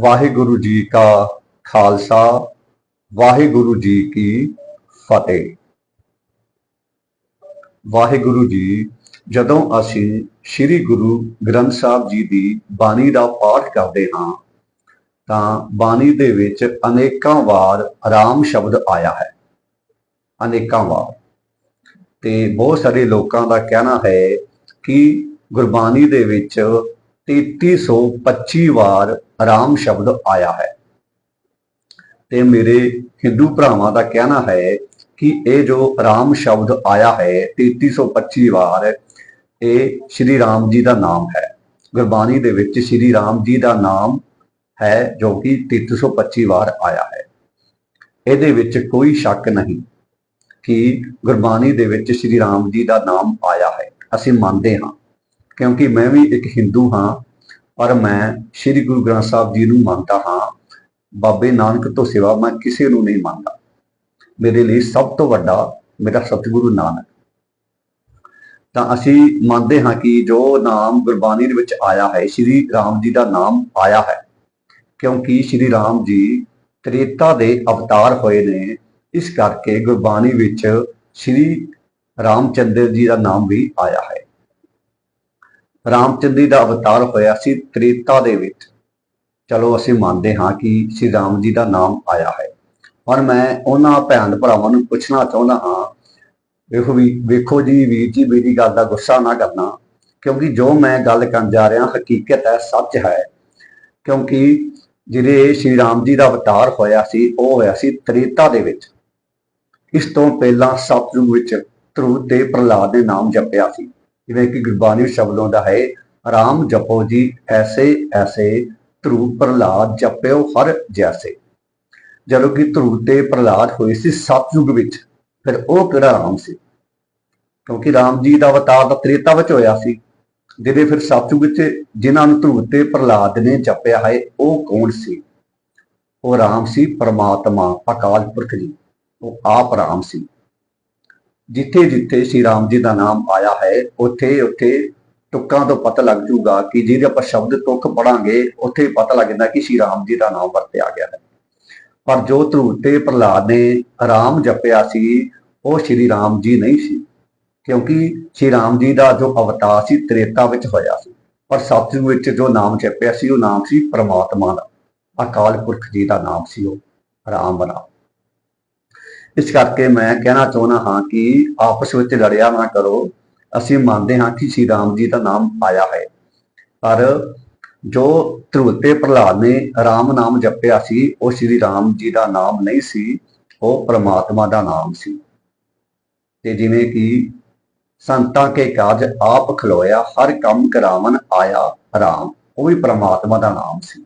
ਵਾਹਿਗੁਰੂ ਜੀ ਕਾ ਖਾਲਸਾ, ਵਾਹਿਗੁਰੂ ਜੀ ਕੀ ਫਤਿਹ। ਵਾਹਿਗੁਰੂ ਜੀ, ਜਦੋਂ ਅਸੀਂ ਸ੍ਰੀ ਗੁਰੂ ਗ੍ਰੰਥ ਸਾਹਿਬ ਜੀ ਦੀ ਬਾਣੀ ਦਾ ਪਾਠ ਕਰਦੇ ਹਾਂ, ਤਾਂ ਬਾਣੀ ਦੇ ਵਿੱਚ ਅਨੇਕਾਂ ਵਾਰ ਆਰਾਮ ਸ਼ਬਦ ਆਇਆ ਹੈ। ਅਨੇਕਾਂ ਵਾਰ। ਤੇ ਬਹੁਤ ਸਾਰੇ ਲੋਕਾਂ ਦਾ ਕਹਿਣਾ ਹੈ ਕਿ ਗੁਰਬਾਣੀ ਦੇ ਵਿੱਚ 3325 ਵਾਰ ਰਾਮ ਸ਼ਬਦ ਆਇਆ ਹੈ। ਤੇ ਮੇਰੇ ਹਿੰਦੂ ਭਰਾਵਾਂ ਦਾ ਕਹਿਣਾ ਹੈ ਕਿ ਇਹ ਜੋ ਰਾਮ ਸ਼ਬਦ ਆਇਆ ਹੈ 3325 ਵਾਰ, ਇਹ ਸ਼੍ਰੀ ਰਾਮ ਜੀ ਦਾ ਨਾਮ ਹੈ। ਗੁਰਬਾਣੀ ਦੇ ਵਿੱਚ ਸ਼੍ਰੀ ਰਾਮ ਜੀ ਦਾ ਨਾਮ ਹੈ ਜੋ ਕਿ 3325 ਵਾਰ ਆਇਆ ਹੈ। ਇਹਦੇ ਵਿੱਚ ਕੋਈ ਸ਼ੱਕ ਨਹੀਂ ਕਿ ਗੁਰਬਾਣੀ ਦੇ ਵਿੱਚ ਸ਼੍ਰੀ ਰਾਮ ਜੀ ਦਾ ਨਾਮ ਆਇਆ ਹੈ। ਅਸੀਂ ਮੰਨਦੇ ਹਾਂ ਕਿਉਂਕਿ ਮੈਂ ਵੀ ਇੱਕ ਹਿੰਦੂ ਹਾਂ, ਪਰ ਮੈਂ ਸ੍ਰੀ ਗੁਰੂ ਗ੍ਰੰਥ ਸਾਹਿਬ ਜੀ ਨੂੰ ਮੰਨਦਾ ਹਾਂ। ਬਾਬੇ ਨਾਨਕ ਤੋਂ ਸਿਵਾ ਮੈਂ ਕਿਸੇ ਨੂੰ ਨਹੀਂ ਮੰਨਦਾ। ਮੇਰੇ ਲਈ ਸਭ ਤੋਂ ਵੱਡਾ ਮੇਰਾ ਸਤਿਗੁਰੂ ਨਾਨਕ। ਤਾਂ ਅਸੀਂ ਮੰਨਦੇ ਹਾਂ ਕਿ ਜੋ ਨਾਮ ਗੁਰਬਾਣੀ ਦੇ ਵਿੱਚ ਆਇਆ ਹੈ, ਸ੍ਰੀ ਰਾਮ ਜੀ ਦਾ ਨਾਮ ਆਇਆ ਹੈ। ਕਿਉਂਕਿ ਸ੍ਰੀ ਰਾਮ ਜੀ ਤ੍ਰੇਤਾ ਦੇ ਅਵਤਾਰ ਹੋਏ ਨੇ, ਇਸ ਕਰਕੇ ਗੁਰਬਾਣੀ ਵਿੱਚ ਸ੍ਰੀ ਰਾਮਚੰਦਰ ਜੀ ਦਾ ਨਾਮ ਵੀ ਆਇਆ ਹੈ। ਰਾਮਚੰਦਰ ਜੀ ਦਾ ਅਵਤਾਰ ਹੋਇਆ ਸੀ ਤ੍ਰੇਤਾ ਦੇ ਵਿੱਚ। ਚਲੋ ਅਸੀਂ ਮੰਨਦੇ ਹਾਂ ਕਿ ਸ੍ਰੀ ਰਾਮ ਜੀ ਦਾ ਨਾਮ ਆਇਆ ਹੈ। ਹੁਣ ਮੈਂ ਉਹਨਾਂ ਭੈਣ ਭਰਾਵਾਂ ਨੂੰ ਪੁੱਛਣਾ ਚਾਹੁੰਦਾ ਹਾਂ, ਵੇਖੋ ਵੀ, ਵੇਖੋ ਜੀ, ਵੀਰ ਜੀ, ਮੇਰੀ ਗੱਲ ਦਾ ਗੁੱਸਾ ਨਾ ਕਰਨਾ। ਕਿਉਂਕਿ ਜੋ ਮੈਂ ਗੱਲ ਕਰਨ ਜਾ ਰਿਹਾ, ਹਕੀਕਤ ਹੈ, ਸੱਚ ਹੈ। ਕਿਉਂਕਿ ਜਿਹੜੇ ਸ਼੍ਰੀ ਰਾਮ ਜੀ ਦਾ ਅਵਤਾਰ ਹੋਇਆ ਸੀ, ਉਹ ਹੋਇਆ ਸੀ ਤ੍ਰੇਤਾ ਦੇ ਵਿੱਚ। ਇਸ ਤੋਂ ਪਹਿਲਾਂ ਸਤਯੁਗ ਵਿੱਚ ਧਰੁਵ ਤੇ ਪ੍ਰਹਲਾਦ ਨੇ ਨਾਮ ਜਪਿਆ ਸੀ। ਜਿਵੇਂ ਕਿ ਗੁਰਬਾਣੀ ਸ਼ਬਦ ਆਉਂਦਾ ਹੈ, ਰਾਮ ਜਪੋ ਜੀ, ਐਸੇ ਐਸੇ ਧਰੂ ਪ੍ਰਹਲਾਦ ਜਪਿਓ ਹਰ ਜੈਸੇ। ਜਦੋਂ ਕਿ ਧਰੂ ਤੇ ਪ੍ਰਹਲਾਦ ਹੋਏ ਸੀ ਸਤਯੁਗ ਵਿੱਚ, ਫਿਰ ਉਹ ਕਿਹੜਾ ਰਾਮ ਸੀ? ਕਿਉਂਕਿ ਰਾਮ ਜੀ ਦਾ ਅਵਤਾਰ ਤਾਂ ਤ੍ਰੇਤਾ ਵਿੱਚ ਹੋਇਆ ਸੀ, ਜਿਹਦੇ ਫਿਰ ਸਤਯੁਗ ਵਿੱਚ ਜਿਨ੍ਹਾਂ ਨੂੰ ਧਰੂ ਤੇ ਪ੍ਰਹਲਾਦ ਨੇ ਜਪਿਆ ਹੈ, ਉਹ ਕੌਣ ਸੀ? ਉਹ ਰਾਮ ਸੀ ਪਰਮਾਤਮਾ, ਅਕਾਲ ਪੁਰਖ ਜੀ, ਉਹ ਆਪ ਰਾਮ ਸੀ। ਜਿੱਥੇ ਜਿੱਥੇ ਸ਼੍ਰੀ ਰਾਮ ਜੀ ਦਾ ਨਾਮ ਆਇਆ ਹੈ, ਉੱਥੇ ਉੱਥੇ ਤੁਕਾਂ ਤੋਂ ਪਤਾ ਲੱਗ ਜੂਗਾ ਕਿ ਜਿਹਦੇ ਆਪਾਂ ਸ਼ਬਦ ਤੁਕ ਪੜਾਂਗੇ ਉੱਥੇ ਪਤਾ ਲੱਗ ਜਾਂਦਾ ਕਿ ਸ਼੍ਰੀ ਰਾਮ ਜੀ ਦਾ ਨਾਮ ਵਰਤਿਆ ਗਿਆ ਹੈ। ਪਰ ਜੋ ਧਰੁਵ ਤੇ ਪ੍ਰਹਲਾਦ ਨੇ ਰਾਮ ਜਪਿਆ ਸੀ, ਉਹ ਸ਼੍ਰੀ ਰਾਮ ਜੀ ਨਹੀਂ ਸੀ। ਕਿਉਂਕਿ ਸ਼੍ਰੀ ਰਾਮ ਜੀ ਦਾ ਜੋ ਅਵਤਾਰ ਸੀ, ਤ੍ਰੇਤਾ ਵਿੱਚ ਹੋਇਆ ਸੀ। ਪਰ ਸਤਿਗੁਰੂ ਵਿੱਚ ਜੋ ਨਾਮ ਜਪਿਆ ਸੀ, ਉਹ ਨਾਮ ਸੀ ਪ੍ਰਮਾਤਮਾ ਦਾ। ਅਕਾਲ ਪੁਰਖ ਜੀ ਦਾ ਨਾਮ ਸੀ ਉਹ, ਰਾਮ ਰਾਮ। ਇਸ ਕਰਕੇ ਮੈਂ ਕਹਿਣਾ ਚਾਹੁੰਦਾ ਹਾਂ ਕਿ ਆਪਸ ਵਿੱਚ ਲੜਿਆ ਨਾ ਕਰੋ। ਅਸੀਂ ਮੰਨਦੇ ਹਾਂ ਕਿ ਸ਼੍ਰੀ ਰਾਮ ਜੀ ਦਾ ਨਾਮ ਆਇਆ ਹੈ। ਪਰ ਜੋ ਧਰੁਵ ਤੇ ਪ੍ਰਹਲਾਦ ਨੇ ਰਾਮ ਨਾਮ ਜਪਿਆ ਸੀ, ਉਹ ਸ਼੍ਰੀ ਰਾਮ ਜੀ ਦਾ ਨਾਮ ਨਹੀਂ ਸੀ, ਉਹ ਪ੍ਰਮਾਤਮਾ ਦਾ ਨਾਮ ਸੀ। ਤੇ ਜਿਵੇਂ ਕਿ ਸੰਤਾਂ ਕੇ ਕਾਜ ਆਪ ਖਲੋਇਆ, ਹਰ ਕੰਮ ਕਰਾਵਨ ਆਇਆ ਰਾਮ, ਉਹ ਵੀ ਪ੍ਰਮਾਤਮਾ ਦਾ ਨਾਮ ਸੀ।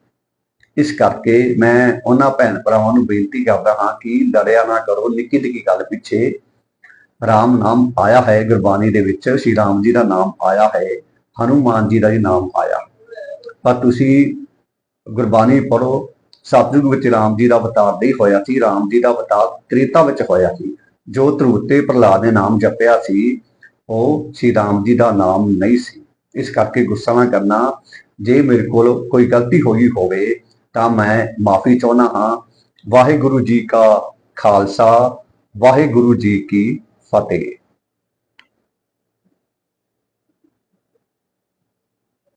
ਇਸ ਕਰਕੇ ਮੈਂ ਉਹਨਾਂ ਭੈਣ ਭਰਾਵਾਂ ਨੂੰ ਬੇਨਤੀ ਕਰਦਾ ਹਾਂ ਕਿ ਲੜਿਆ ਨਾ ਕਰੋ, ਨਿੱਕੀ ਨਿੱਕੀ ਗੱਲ ਪਿੱਛੇ ਰਾਮ ਨਾਮ ਆਇਆ ਹੈ, ਗੁਰਬਾਣੀ ਦੇ ਵਿੱਚ ਸ਼੍ਰੀ ਰਾਮ ਜੀ ਦਾ ਨਾਮ ਆਇਆ ਹੈ, ਹਨੂਮਾਨ ਜੀ ਦਾ ਵੀ ਨਾਮ ਆਇਆ। ਪਰ ਤੁਸੀਂ ਗੁਰਬਾਣੀ ਪੜੋ ਸਤਿਗੁਰੂ ਵਿੱਚ ਰਾਮ ਜੀ ਦਾ ਅਵਤਾਰ ਨਹੀਂ ਹੋਇਆ ਸੀ, ਰਾਮ ਜੀ ਦਾ ਅਵਤਾਰ ਤ੍ਰੇਤਾ ਵਿੱਚ ਹੋਇਆ ਸੀ, ਜੋ ਧਰੁਵ ਪ੍ਰਹਲਾਦ ਨੇ ਨਾਮ ਜਪਿਆ ਸੀ, ਉਹ ਸ਼੍ਰੀ ਰਾਮ ਜੀ ਦਾ ਨਾਮ ਨਹੀਂ ਸੀ। ਇਸ ਕਰਕੇ ਗੁੱਸਾ ਨਾ ਕਰਨਾ, ਜੇ ਮੇਰੇ ਕੋਲ ਕੋਈ ਗਲਤੀ ਹੋਈ ਹੋਵੇ ਤਾਂ ਮੈਂ ਮਾਫੀ ਚਾਹੁੰਦਾ ਹਾਂ। ਵਾਹਿਗੁਰੂ ਜੀ ਕਾ ਖਾਲਸਾ ਵਾਹਿਗੁਰੂ ਜੀ ਕੀ ਫਤਿਹ।